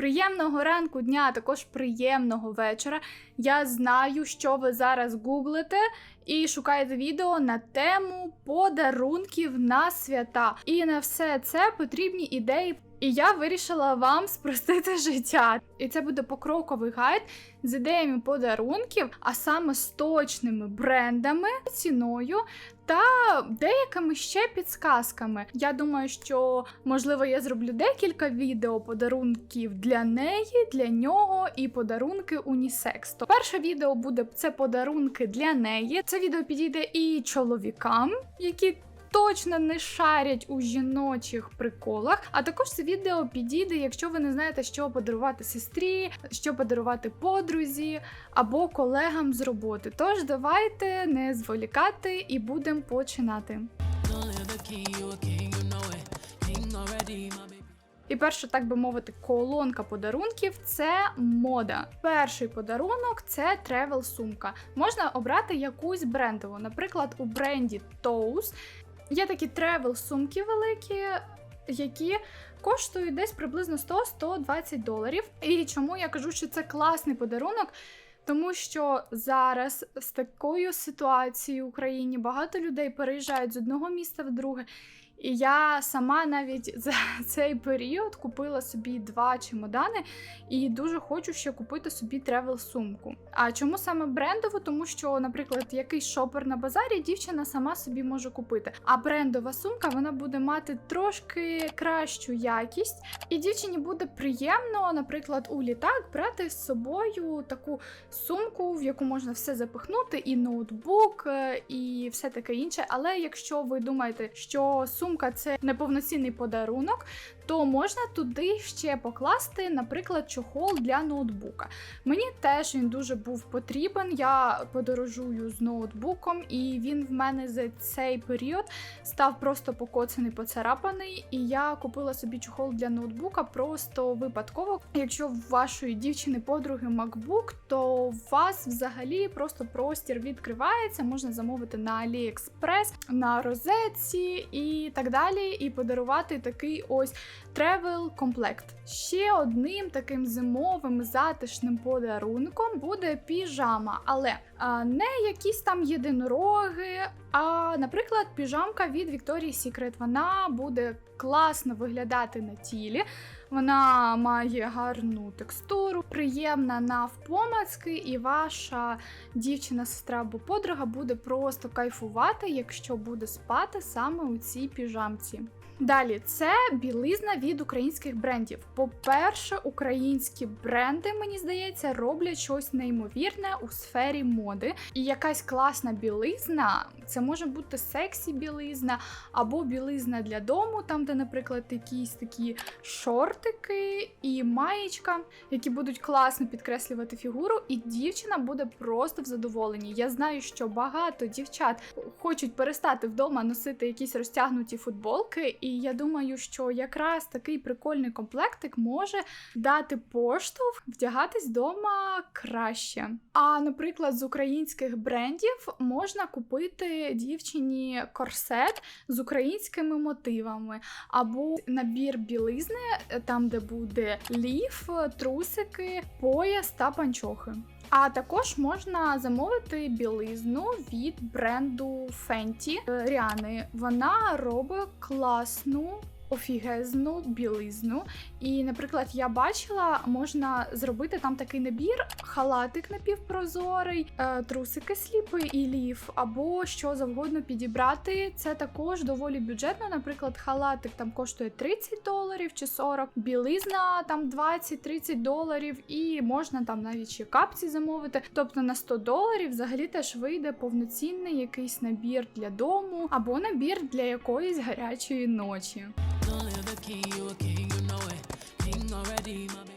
Приємного ранку дня, а також приємного вечора. Я знаю, що ви зараз гуглите і шукаєте відео на тему подарунків на свята. І на все це потрібні ідеї. І я вирішила вам спростити життя. І це буде покроковий гайд з ідеями подарунків, а саме з точними брендами, ціною та деякими ще підсказками. Я думаю, що можливо я зроблю декілька відео подарунків для неї, для нього і подарунки унісекс. То перше відео буде це подарунки для неї. Це відео підійде і чоловікам, які. Точно не шарять у жіночих приколах. А також це відео підійде, якщо ви не знаєте, що подарувати сестрі, що подарувати подрузі або колегам з роботи. Тож давайте не зволікати і будемо починати. І перша, так би мовити, колонка подарунків це мода. Перший подарунок це тревел сумка. Можна обрати якусь брендову. Наприклад, у бренді Toes є такі тревел сумки великі, які коштують десь приблизно 100-120 доларів. І чому я кажу, що це класний подарунок? Тому що зараз з такою ситуацією в Україні багато людей переїжджають з одного міста в друге. І я сама навіть за цей період купила собі два чемодани і дуже хочу ще купити собі тревел сумку. А чому саме брендову? Тому що, наприклад, якийсь шопер на базарі дівчина сама собі може купити. А брендова сумка вона буде мати трошки кращу якість, і дівчині буде приємно, наприклад, у літак брати з собою таку сумку, в яку можна все запихнути, і ноутбук, е, і все таке інше. Але якщо ви думаєте, що сумка це неповноцінний подарунок, то можна туди ще покласти, наприклад, чохол для ноутбука. Мені теж він дуже був потрібен. Я подорожую з ноутбуком, і він в мене за цей період став просто покоцаний, поцарапаний. І я купила собі чохол для ноутбука просто випадково. Якщо в вашої дівчини подруги MacBook, то у вас взагалі просто простір відкривається, можна замовити на AliExpress, на розетці і так далі, і подарувати такий ось тревел комплект. Ще одним таким зимовим затишним подарунком буде піжама, але не якісь там єдинороги. А, наприклад, піжамка від Victoria's Secret. Вона буде класно виглядати на тілі. Вона має гарну текстуру, приємна навпомацки, і ваша дівчина, сестра або подруга буде просто кайфувати, якщо буде спати саме у цій піжамці. Далі це білизна від українських брендів. По-перше, українські бренди, мені здається, роблять щось неймовірне у сфері моди. І якась класна білизна, це може бути сексі білизна або білизна для дому, там, де, наприклад, якісь такі шортики і маєчка, які будуть класно підкреслювати фігуру, і дівчина буде просто в задоволенні. Я знаю, що багато дівчат хочуть перестати вдома носити якісь розтягнуті футболки, і я думаю, що якраз такий прикольний комплектик може дати поштовх вдягатись вдома краще. А, наприклад, з українських брендів можна купити дівчині корсет з українськими мотивами, або набір білизни, там, де буде ліф, трусики, пояс та панчохи. А також можна замовити білизну від бренду Fenty Ріани. Вона робить класну. Офігезну білизну. І, наприклад, я бачила, можна зробити там такий набір: халатик напівпрозорий, е, трусики сліпи і ліф, або що завгодно підібрати. Це також доволі бюджетно. Наприклад, халатик там коштує 30 доларів чи 40, білизна там 20-30 доларів, і можна там навіть ще капці замовити. Тобто на 100 доларів взагалі теж вийде повноцінний якийсь набір для дому або набір для якоїсь гарячої ночі. Don't live the king, you a king, you know it. King already, my.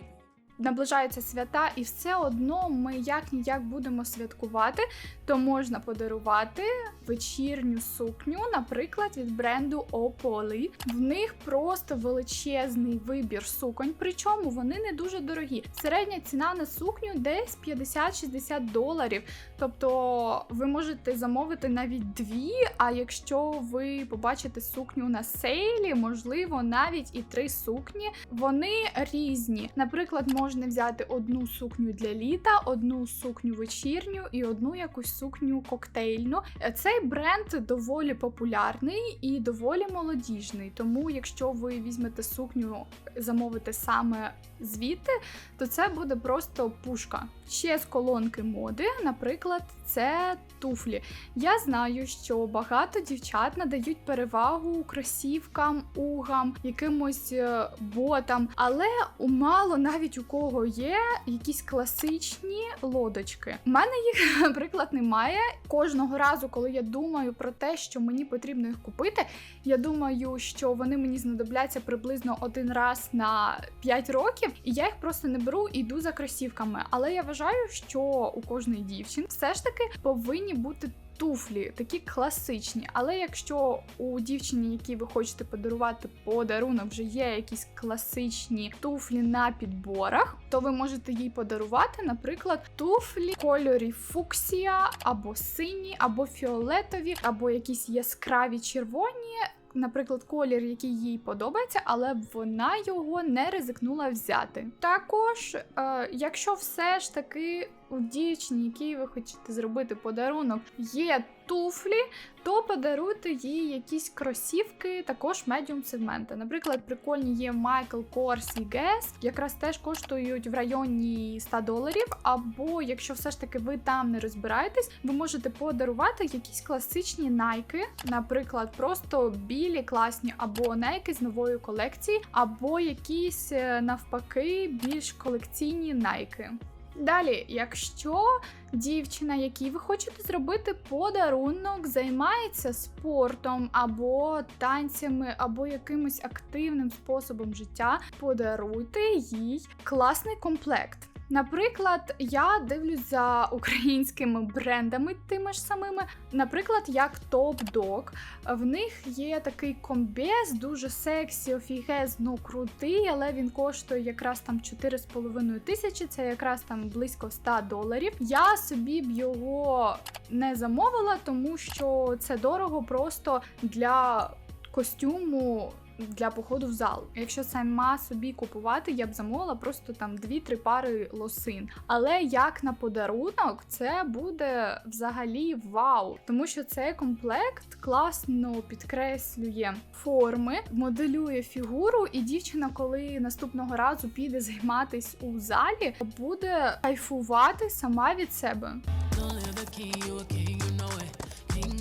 Наближаються свята, і все одно ми як ніяк будемо святкувати, то можна подарувати вечірню сукню, наприклад, від бренду Opoly. В них просто величезний вибір суконь, причому вони не дуже дорогі. Середня ціна на сукню десь 50-60 доларів. Тобто ви можете замовити навіть дві. А якщо ви побачите сукню на сейлі, можливо, навіть і три сукні. Вони різні. Наприклад, можна взяти одну сукню для літа, одну сукню вечірню і одну якусь сукню коктейльну. Цей бренд доволі популярний і доволі молодіжний. Тому, якщо ви візьмете сукню, замовите саме звідти, то це буде просто пушка. Ще з колонки моди, наприклад, це туфлі. Я знаю, що багато дівчат надають перевагу кросівкам, угам, якимось е, ботам, але мало навіть у кого є якісь класичні лодочки. У мене їх, наприклад, немає. Кожного разу, коли я думаю про те, що мені потрібно їх купити, я думаю, що вони мені знадобляться приблизно один раз на 5 років, і я їх просто не беру і йду за кросівками. Але я вважаю, що у кожної дівчини все ж таки повинні бути. Туфлі такі класичні, але якщо у дівчині, якій ви хочете подарувати подарунок, вже є якісь класичні туфлі на підборах, то ви можете їй подарувати, наприклад, туфлі в кольорі фуксія, або сині, або фіолетові, або якісь яскраві червоні. Наприклад, колір, який їй подобається, але вона його не ризикнула взяти. Також, е, якщо все ж таки у дівчині, якій ви хочете зробити подарунок, є туфлі, то подаруйте їй якісь кросівки, також медіум сегмента. Наприклад, прикольні є Michael Kors і Guess, якраз теж коштують в районі 100 доларів. Або якщо все ж таки ви там не розбираєтесь, ви можете подарувати якісь класичні найки, наприклад, просто білі класні, або найки з нової колекції, або якісь е, навпаки більш колекційні найки. Далі, якщо дівчина, якій ви хочете зробити подарунок, займається спортом або танцями, або якимось активним способом життя, подаруйте їй класний комплект. Наприклад, я дивлюсь за українськими брендами, тими ж самими, наприклад, як Top Dog. В них є такий комбез, дуже сексі, офігезно крутий, але він коштує якраз там 4,5 тисячі, це якраз там близько 100 доларів. Я собі б його не замовила, тому що це дорого просто для костюму. Для походу в зал. Якщо сама собі купувати, я б замовила просто там 2-3 пари лосин. Але як на подарунок, це буде взагалі вау, тому що цей комплект класно підкреслює форми, моделює фігуру, і дівчина, коли наступного разу піде займатись у залі, буде кайфувати сама від себе.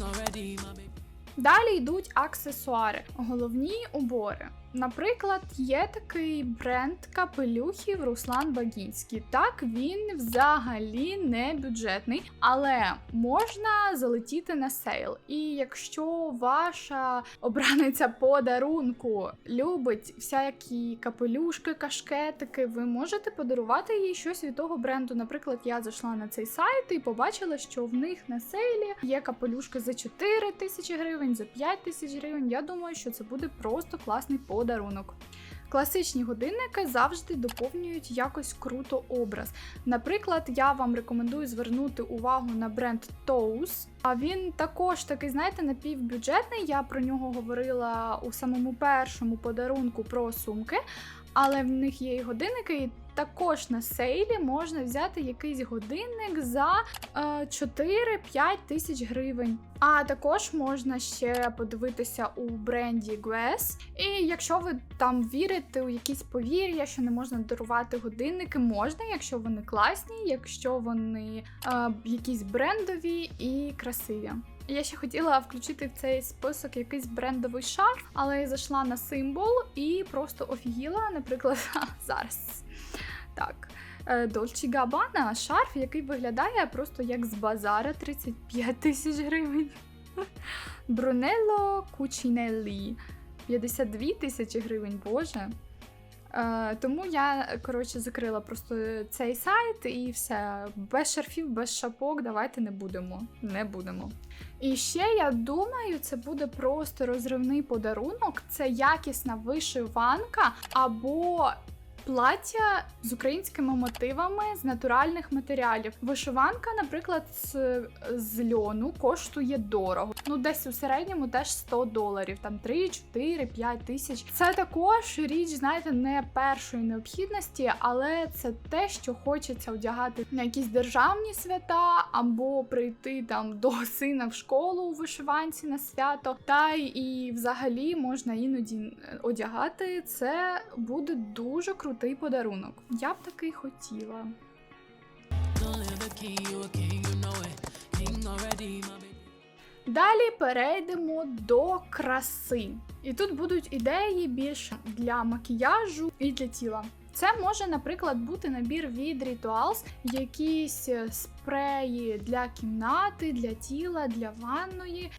Already, my. Далі йдуть аксесуари, головні убори. Наприклад, є такий бренд капелюхів Руслан Багінський. Так, він взагалі не бюджетний, але можна залетіти на сейл. І якщо ваша обраниця подарунку любить всякі капелюшки, кашкетики, ви можете подарувати їй щось від того бренду. Наприклад, я зайшла на цей сайт і побачила, що в них на сейлі є капелюшки за 4 тисячі гривень, за 5 тисяч гривень. Я думаю, що це буде просто класний подарунок. Класичні годинники завжди доповнюють якось круто образ. Наприклад, я вам рекомендую звернути увагу на бренд Toes. А він також такий, знаєте, напівбюджетний. Я про нього говорила у самому першому подарунку про сумки. Але в них є і годинники, і також на сейлі можна взяти якийсь годинник за е, 4-5 тисяч гривень. А також можна ще подивитися у бренді Guess. І якщо ви там вірите у якісь повір'я, що не можна дарувати годинники, можна, якщо вони класні, якщо вони е, якісь брендові і красиві. Я ще хотіла включити в цей список якийсь брендовий шарф, але я зайшла на символ і просто офігіла, наприклад, зараз. Так. е, Dolce Gabbana шарф, який виглядає просто як з базара 35 тисяч гривень. Брунелло Кучінеллі 52 тисячі гривень, боже. Е, тому я коротше закрила просто цей сайт і все. Без шарфів, без шапок. Давайте не будемо. Не будемо. І ще я думаю, це буде просто розривний подарунок. Це якісна вишиванка або. Плаття з українськими мотивами з натуральних матеріалів. Вишиванка, наприклад, з, з льону коштує дорого. Ну, десь у середньому теж 100 доларів, там 3, 4, 5 тисяч. Це також річ, знаєте, не першої необхідності, але це те, що хочеться одягати на якісь державні свята, або прийти там до сина в школу у вишиванці на свято. Та і взагалі можна іноді одягати. Це буде дуже крутий подарунок. Я б такий хотіла. Далі перейдемо до краси. І тут будуть ідеї більше для макіяжу і для тіла. Це може, наприклад, бути набір від Rituals, якісь е, спреї для кімнати, для тіла, для ванної.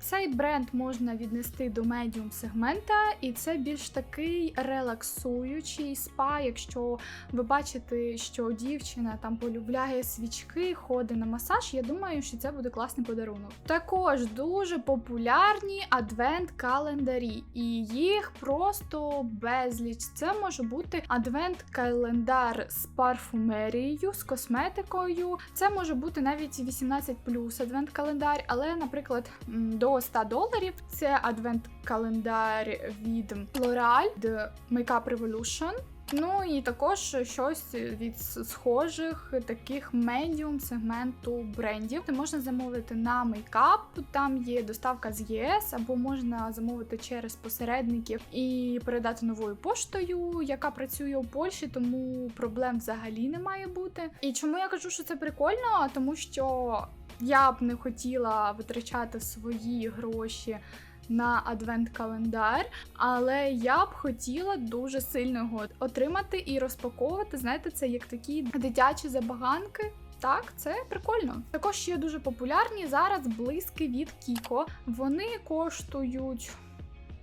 Цей бренд можна віднести до медіум сегмента, і це більш такий релаксуючий спа. Якщо ви бачите, що дівчина там полюбляє свічки, ходить на масаж, я думаю, що це буде класний подарунок. Також дуже популярні адвент-календарі, і їх просто безліч. Це може бути адвент-календар з парфумерією, з косметикою. Це може бути навіть 18 плюс адвент-календар, але, наприклад, до 100 доларів це адвент-календар від L'Oreal The Makeup Revolution. Ну і також щось від схожих таких медіум сегменту брендів. Це можна замовити на мейкап, там є доставка з ЄС, або можна замовити через посередників і передати новою поштою, яка працює у Польщі, тому проблем взагалі не має бути. І чому я кажу, що це прикольно? Тому що я б не хотіла витрачати свої гроші. На адвент-календар, але я б хотіла дуже сильно його отримати і розпаковувати. Знаєте, це як такі дитячі забаганки. Так, це прикольно. Також ще дуже популярні зараз блиски від Кіко. Вони коштують.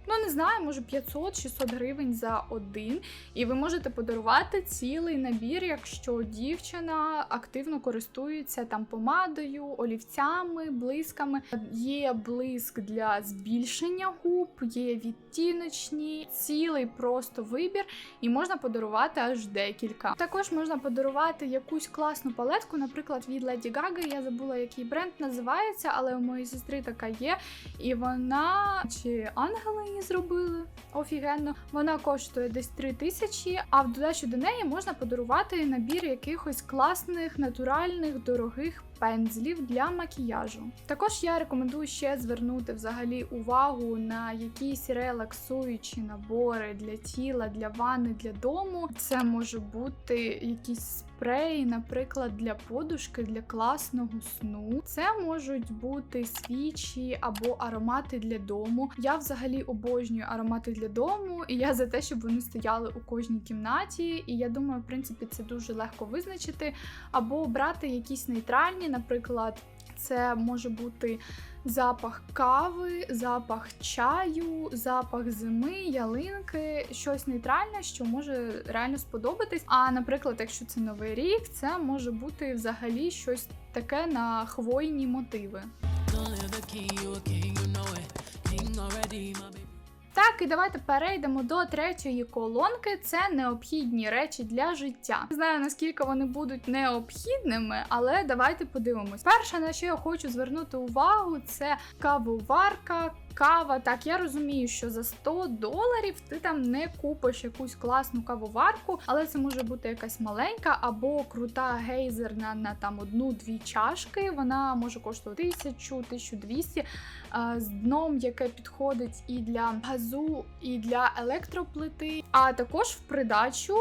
Ну, не знаю, може 500-600 гривень за один. І ви можете подарувати цілий набір, якщо дівчина активно користується там помадою, олівцями, блисками. Є блиск для збільшення губ, є відтіночні, цілий просто вибір, і можна подарувати аж декілька. Також можна подарувати якусь класну палетку, наприклад, від Lady Gaga. Я забула, який бренд називається, але у моєї сестри така є. І вона чи ангели її зробили офігенно. Вона коштує десь 3 тисячі, а в додачу до неї можна подарувати набір якихось класних, натуральних, дорогих пензлів для макіяжу. Також я рекомендую ще звернути взагалі увагу на якісь релаксуючі набори для тіла, для ванни, для дому. Це може бути якісь спреї, наприклад, для подушки, для класного сну. Це можуть бути свічі або аромати для дому. Я взагалі обожнюю аромати для дому, і я за те, щоб вони стояли у кожній кімнаті. І я думаю, в принципі, це дуже легко визначити. Або брати якісь нейтральні, наприклад. Це може бути запах кави, запах чаю, запах зими, ялинки, щось нейтральне, що може реально сподобатись. А наприклад, якщо це новий рік, це може бути взагалі щось таке на хвойні мотиви. Так, і давайте перейдемо до третьої колонки. Це необхідні речі для життя. Не знаю наскільки вони будуть необхідними, але давайте подивимось. Перше, на що я хочу звернути увагу, це кавоварка. Кава, так я розумію, що за 100 доларів ти там не купиш якусь класну кавоварку, але це може бути якась маленька або крута гейзерна на там одну-дві чашки. Вона може коштувати 1000, 1200 а, з дном, яке підходить і для газу, і для електроплити. А також в придачу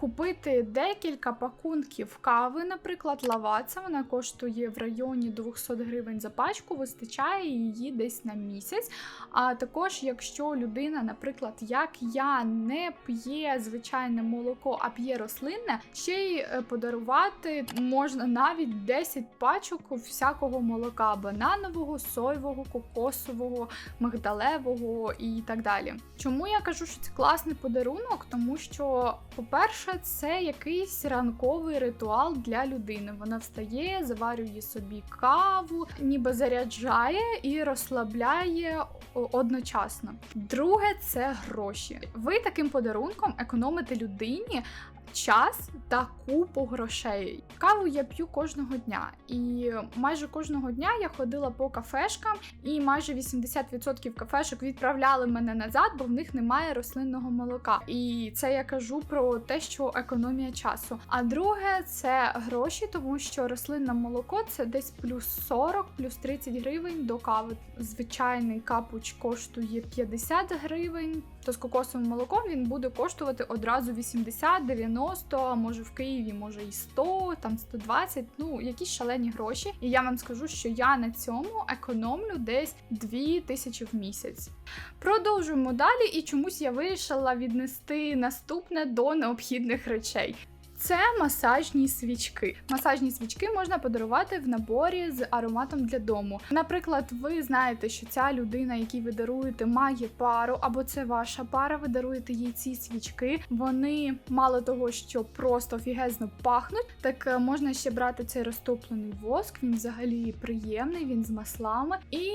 купити декілька пакунків кави, наприклад, лаваца. Вона коштує в районі 200 гривень за пачку, вистачає її десь на місяць. А також, якщо людина, наприклад, як я, не п'є звичайне молоко, а п'є рослинне, ще й е, подарувати можна навіть 10 пачок всякого молока: бананового, соєвого, кокосового, мигдалевого і так далі. Чому я кажу, що це класний подарунок? Тому що, по-перше, це якийсь ранковий ритуал для людини. Вона встає, заварює собі каву, ніби заряджає і розслабляє одночасно. Друге це гроші. Ви таким подарунком економите людині. Час та купу грошей. Каву я п'ю кожного дня, і майже кожного дня я ходила по кафешкам, і майже 80% кафешок відправляли мене назад, бо в них немає рослинного молока. І це я кажу про те, що економія часу. А друге це гроші, тому що рослинне молоко це десь плюс 40, плюс 30 гривень до кави. Звичайний капуч коштує 50 гривень. То з кокосовим молоком він буде коштувати одразу 80, 90, а може в Києві, може і 100, там 120, ну якісь шалені гроші. І я вам скажу, що я на цьому економлю десь 2 тисячі в місяць. Продовжуємо далі, і чомусь я вирішила віднести наступне до необхідних речей. Це масажні свічки. Масажні свічки можна подарувати в наборі з ароматом для дому. Наприклад, ви знаєте, що ця людина, якій ви даруєте, має пару, або це ваша пара, ви даруєте їй ці свічки. Вони мало того, що просто офігезно пахнуть, так е, можна ще брати цей розтоплений воск. Він взагалі приємний, він з маслами і.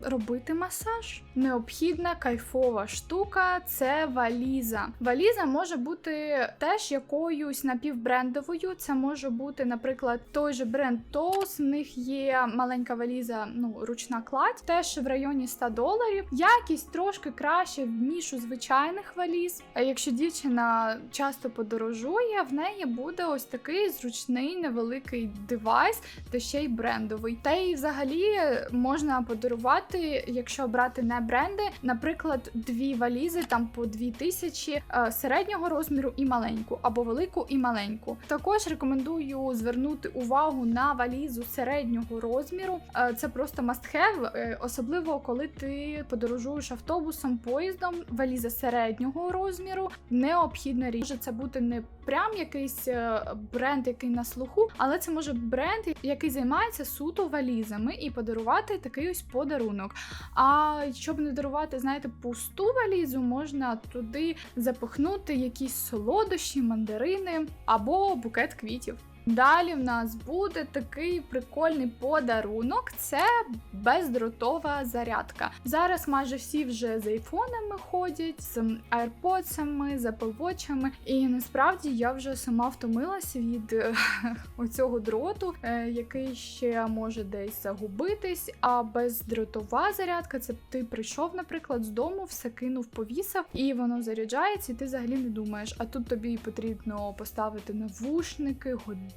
Робити масаж. Необхідна кайфова штука це валіза. Валіза може бути теж якоюсь напівбрендовою. Це може бути, наприклад, той же бренд Toast, В них є маленька валіза, ну ручна кладь, теж в районі 100 доларів. Якість трошки краще ніж у звичайних валіз. А якщо дівчина часто подорожує, в неї буде ось такий зручний невеликий девайс, та ще й брендовий. Та й взагалі можна подарувати, якщо брати не бренди, наприклад, дві валізи там по 2000 е, середнього розміру і маленьку, або велику і маленьку. Також рекомендую звернути увагу на валізу середнього розміру. Е, Це просто must have, е, особливо коли ти подорожуєш автобусом, поїздом. Валіза середнього розміру необхідна річ. Може це бути не прям якийсь бренд, який на слуху, але це може бренд, який займається суто валізами, і подарувати такий ось подарунок. А щоб не дарувати, знаєте, пусту валізу, можна туди запихнути якісь солодощі, мандарини або букет квітів. Далі в нас буде такий прикольний подарунок: це бездротова зарядка. Зараз майже всі вже з айфонами ходять, з AirPods, з Apple Watch, і насправді я вже сама втомилася від е, оцього дроту, е, який ще може десь загубитись. А бездротова зарядка це ти прийшов, наприклад, з дому, все кинув, повісив, і воно заряджається, і ти взагалі не думаєш. А тут тобі потрібно поставити навушники, годинник,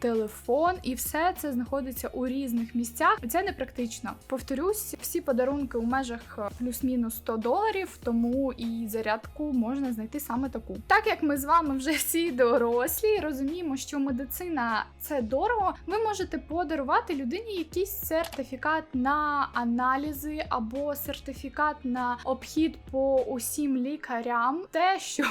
телефон, і все це знаходиться у різних місцях. Це непрактично. Повторюсь, всі подарунки у межах е, плюс-мінус 100 доларів, тому і зарядку можна знайти саме таку. Так як ми з вами вже всі дорослі, розуміємо, що медицина це дорого. Ви можете подарувати людині якийсь сертифікат на аналізи або сертифікат на обхід по усім лікарям. Те, що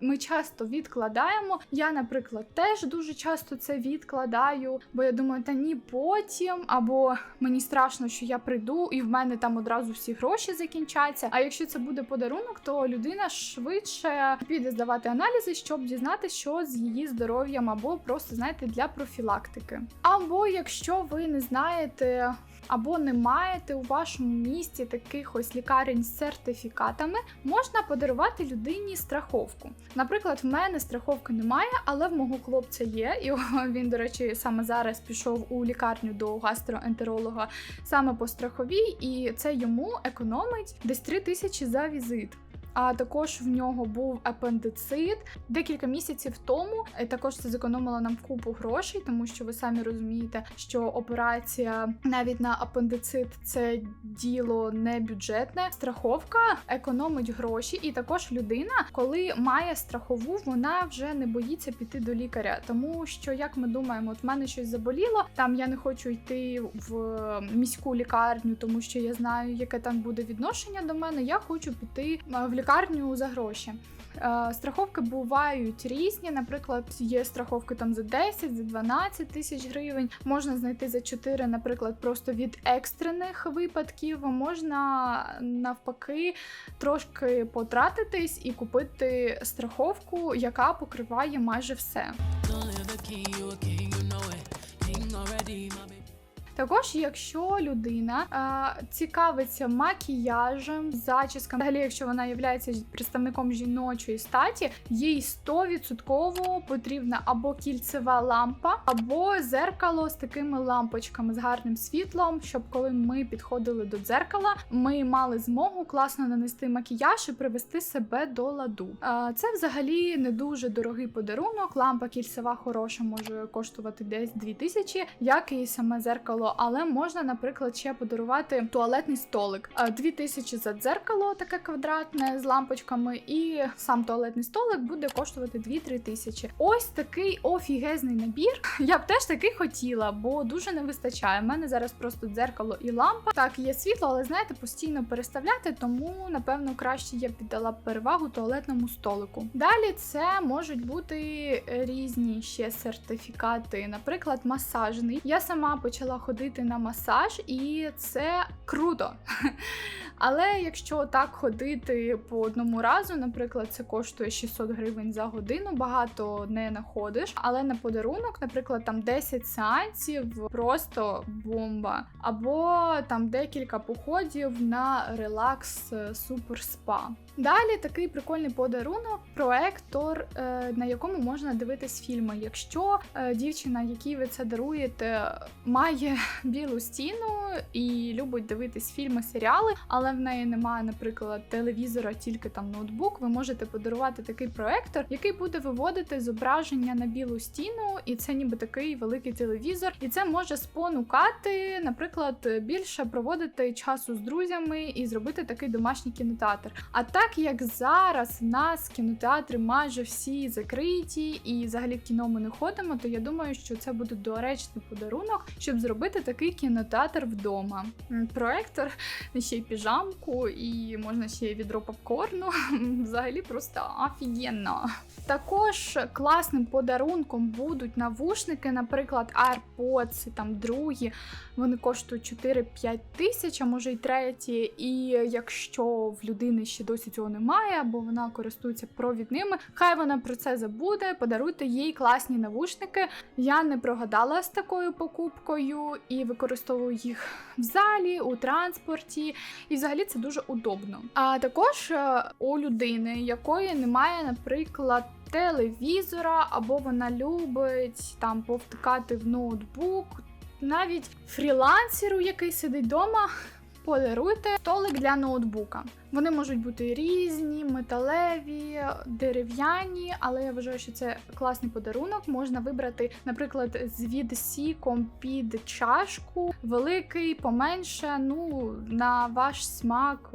ми часто відкладаємо. Я, наприклад, теж дуже часто це відкладаю, бо я думаю, та ні, потім, або мені страшно, що я прийду і в мене там одразу всі гроші закінчаться. А якщо це буде подарунок, то людина швидше піде здавати аналізи, щоб дізнатися, що з її здоров'ям, або просто знаєте для профілактики. Або якщо ви не знаєте. Або не маєте у вашому місті таких ось лікарень з сертифікатами, можна подарувати людині страховку. Наприклад, в мене страховки немає, але в мого хлопця є. І він, до речі, саме зараз пішов у лікарню до гастроентеролога саме по страховій, і це йому економить десь 3 тисячі за візит. А також в нього був апендицит декілька місяців тому. Також це зекономило нам купу грошей, тому що ви самі розумієте, що операція навіть на апендицит це діло не бюджетне. Страховка економить гроші, і також людина, коли має страхову, вона вже не боїться піти до лікаря, тому що як ми думаємо, от в мене щось заболіло, там я не хочу йти в міську лікарню, тому що я знаю, яке там буде відношення до мене. Я хочу піти е, в лікарню за гроші. Е, Страховки бувають різні. Наприклад, є страховки там за 10, за 12 тисяч гривень. Можна знайти за 4, наприклад, просто від екстрених випадків. Можна навпаки трошки потратитись і купити страховку, яка покриває майже все. Також, якщо людина е, цікавиться макіяжем, зачісками, взагалі, якщо вона є представником жіночої статі, їй 100% потрібна або кільцева лампа, або зеркало з такими лампочками з гарним світлом, щоб коли ми підходили до дзеркала, ми мали змогу класно нанести макіяж і привести себе до ладу. Е, це взагалі не дуже дорогий подарунок. Лампа кільцева хороша може коштувати десь 2000, як і саме зеркало, але можна, наприклад, ще подарувати туалетний столик. Е, 2000 за дзеркало, таке квадратне з лампочками, і сам туалетний столик буде коштувати 2-3 тисячі. Ось такий офігезний набір. Я б теж такий хотіла, бо дуже не вистачає. У мене зараз просто дзеркало і лампа. Так, є світло, але знаєте, постійно переставляти, тому напевно краще я б віддала перевагу туалетному столику. Далі це можуть бути різні ще сертифікати, наприклад, масажний. Я сама почала ходити на масаж, і це круто. Але якщо так ходити по одному разу, наприклад, це коштує 600 гривень за годину, багато не знаходиш. Але на подарунок, наприклад, там 10 сеансів, просто бомба. Або там декілька походів на релакс е, супер спа. Далі такий прикольний подарунок проектор, е, на якому можна дивитись фільми. Якщо е, дівчина, якій ви це даруєте, має білу стіну і любить дивитись фільми, серіали, але в неї немає, наприклад, телевізора, тільки там ноутбук. Ви можете подарувати такий проектор, який буде виводити зображення на білу стіну, і це ніби такий великий телевізор. І це може спонукати, наприклад, більше проводити часу з друзями і зробити такий домашній кінотеатр. А так як зараз в нас кінотеатри майже всі закриті, і взагалі в кіно ми не ходимо, то я думаю, що це буде доречний подарунок, щоб зробити такий кінотеатр вдома. Проектор, ще й піжамку, і можна ще й відро попкорну. Взагалі просто офігенно. Також класним подарунком будуть навушники, наприклад, AirPods, там другі. Вони коштують 4-5 тисяч, а може й треті. І якщо в людини ще досі цього немає, або вона користується провідними, хай вона про це забуде, подаруйте їй класні навушники. Я не прогадала з такою покупкою і використовую їх в залі, у транспорті. І взагалі це дуже удобно. А також е, у людини, якої немає, наприклад, телевізора, або вона любить там повтикати в ноутбук, навіть фрілансеру, який сидить вдома. Подаруйте столик для ноутбука. Вони можуть бути різні, металеві, дерев'яні, але я вважаю, що це класний подарунок. Можна вибрати, наприклад, з відсіком під чашку, великий, поменше, ну на ваш смак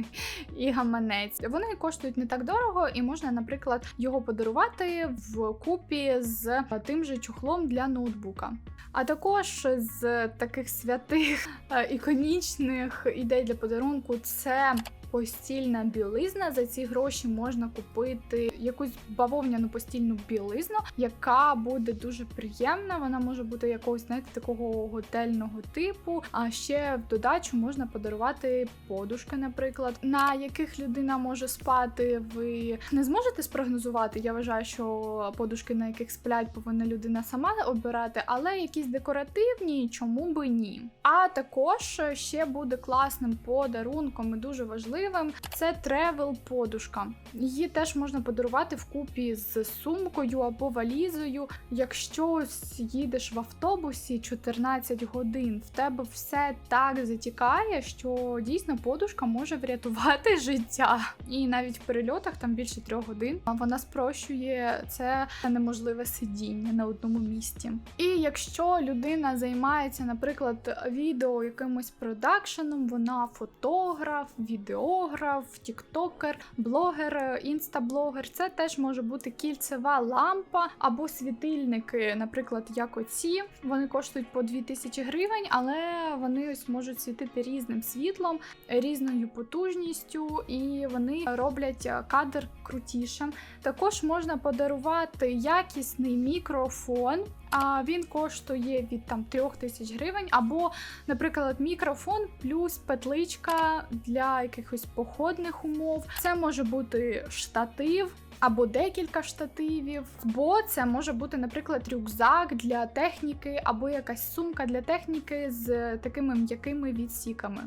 і гаманець. Вони коштують не так дорого, і можна, наприклад, його подарувати в купі з тим же чохлом для ноутбука. А також з таких святих е, іконічних ідей для подарунку це постільна білизна. За ці гроші можна купити якусь бавовняну постільну білизну, яка буде дуже приємна. Вона може бути якогось, знаєте, такого готельного типу. А ще в додачу можна подарувати подушки, наприклад, на яких людина може спати. Ви не зможете спрогнозувати. Я вважаю, що подушки, на яких сплять, повинна людина сама обирати, але якісь декоративні, чому би ні. А також ще буде класним подарунком і дуже важливим важливим, це тревел подушка. Її теж можна подарувати вкупі з сумкою або валізою. Якщо їдеш в автобусі 14 годин, в тебе все так затікає, що дійсно подушка може врятувати життя. І навіть в перельотах там більше трьох годин вона спрощує це неможливе сидіння на одному місці. І якщо людина займається, наприклад, відео якимось продакшеном, вона фотограф, відеограф, тіктокер, блогер, інстаблогер, це теж може бути кільцева лампа або світильники, наприклад, як оці. Вони коштують по 2000 гривень, але вони ось можуть світити різним світлом, різною потужністю, і вони роблять е, кадр крутішим. Також можна подарувати якісний мікрофон. А він коштує від там 3000 тисяч гривень, або, наприклад, мікрофон плюс петличка для якихось походних умов. Це може бути штатив. Або декілька штативів, бо це може бути, наприклад, рюкзак для техніки, або якась сумка для техніки з такими м'якими відсіками.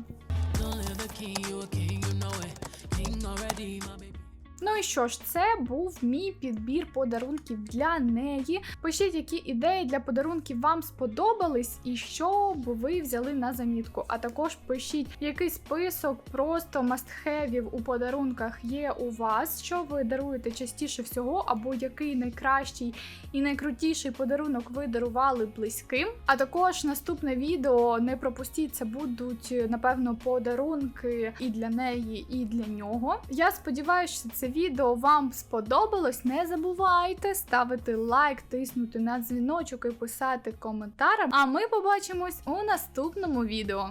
Ну і що ж, це був мій підбір подарунків для неї. Пишіть, які ідеї для подарунків вам сподобались, і що б ви взяли на замітку. А також пишіть, який список просто мастхевів у подарунках є у вас, що ви даруєте частіше всього, або який найкращий і найкрутіший подарунок ви дарували близьким. А також наступне відео не пропустіть, це будуть напевно подарунки і для неї, і для нього. Я сподіваюся, що відео вам сподобалось. Не забувайте ставити лайк, тиснути на дзвіночок і писати коментар. А ми побачимось у наступному відео.